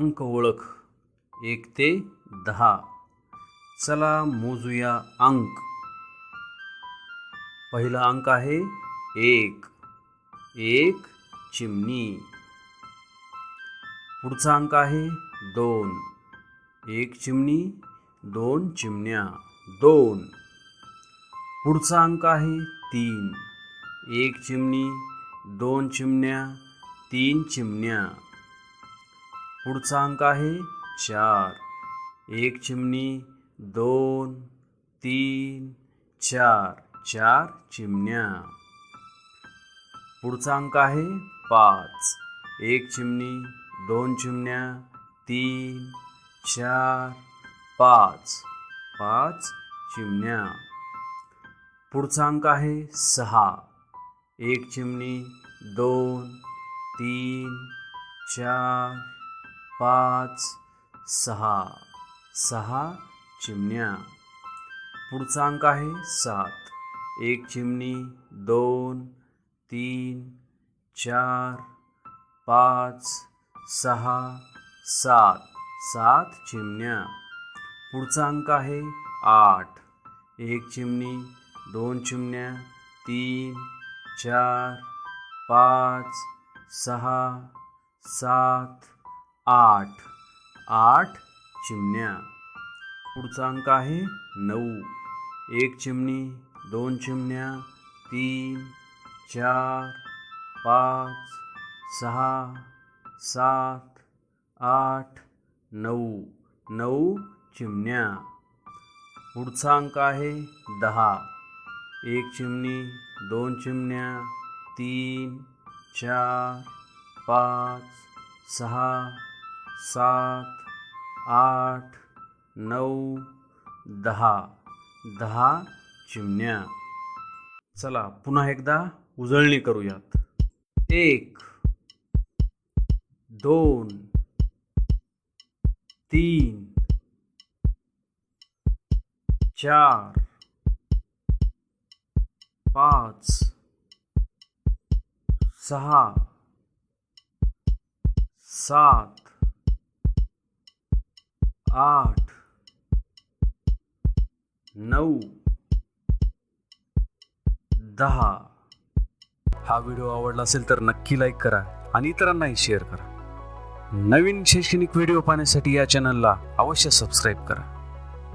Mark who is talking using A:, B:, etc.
A: अंक ओळख. एक ते दहा. चला मोजूया अंक. पहिला अंक आहे एक. एक चिमणी. पुढचा अंक आहे दोन. एक चिमणी दोन चिमण्या दोन. पुढचा अंक आहे तीन. एक चिमणी दोन चिमण्या तीन चिमण्या. पुढचा अंक आहे चार. एक चिमणी दोन तीन चार. चार चिमण्या. पुढचा अंक आहे पाच. एक चिमणी दोन चिमण्या तीन चार पाच. पाच चिमण्या. पुढचा अंक आहे सहा. एक चिमणी दोन तीन चार पाच सहा सहा चिमण्या. पुढचा अंक आहे सात. एक चिमणी दोन तीन चार पाच सहा सात. सात चिमण्या. पुढचा अंक आहे आठ. एक चिमणी दोन चिमण्या तीन चार पाच सहा सात आठ. आठ चिमण्या. पुढचा अंक आहे नऊ. एक चिमणी दोन चिमण्या तीन चार पाच सहा सात आठ नऊ. नऊ चिमण्या. पुढचा अंक आहे दहा. एक चिमणी दोन चिमण्या तीन चार पाच सहा सात आठ नऊ दहा. दहा चिमण्या. चला पुन्हा एकदा उजळणी करूयात. एक दोन तीन चार पाच सहा सात आठ नऊ दहा. हा व्हिडिओ आवडला असेल तर नक्की लाईक करा आणि इतरांनाही शेअर करा. नवीन शैक्षणिक व्हिडिओ पाहण्यासाठी या चॅनलला अवश्य सबस्क्राईब करा.